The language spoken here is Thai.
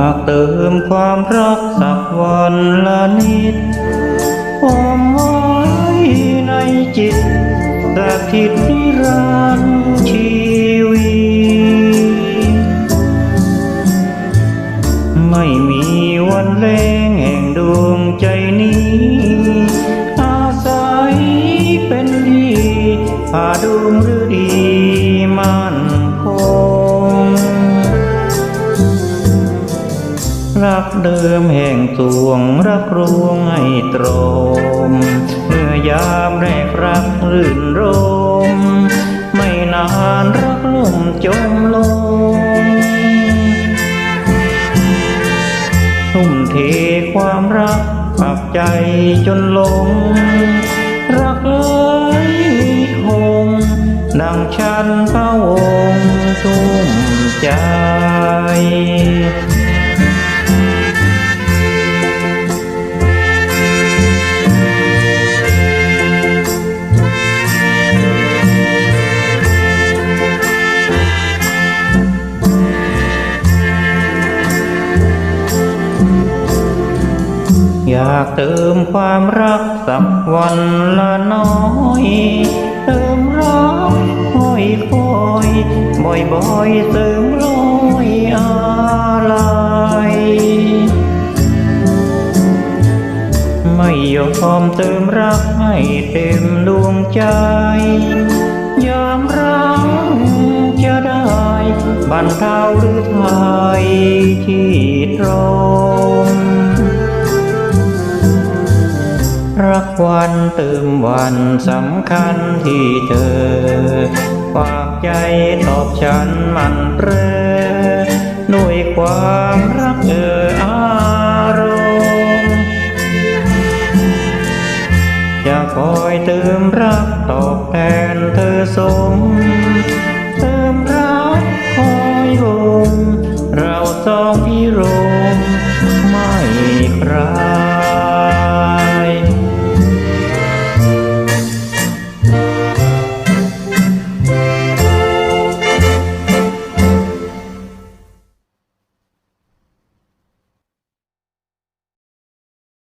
ากเติมความรักสักวันละนิดอมไว้ในจิตสถิตนิรันดร์ชีวิตไม่มีวันแลงแห่งดวงใจนี้ อาศัยเป็นดีผาดวง เดิมแห่งตวงรักรวงให้ตรงเมื่อยามแรกรักรื่นรม ไม่นานรักล่มจมลงทุ่มเทความรักปักใจจนหลง รักเอ้ยมีคง ดังฉันพระวงศ์ทุ่มใจ อยากเติมความรักสักวันละน้อย เติมรักห้อยคอยบ่อยๆเติมร้อยอะไรไม่ยอมเติมรักให้เต็มดวงใจยอมรักจะได้บรรเทาหรือไทยที่ตรง รักวันเติมวันสำคัญที่เธอฝากใจตอบฉันมันเปรอด้วยความรักเอออารมณ์จะคอยเติมรักตอบแทนเธอสม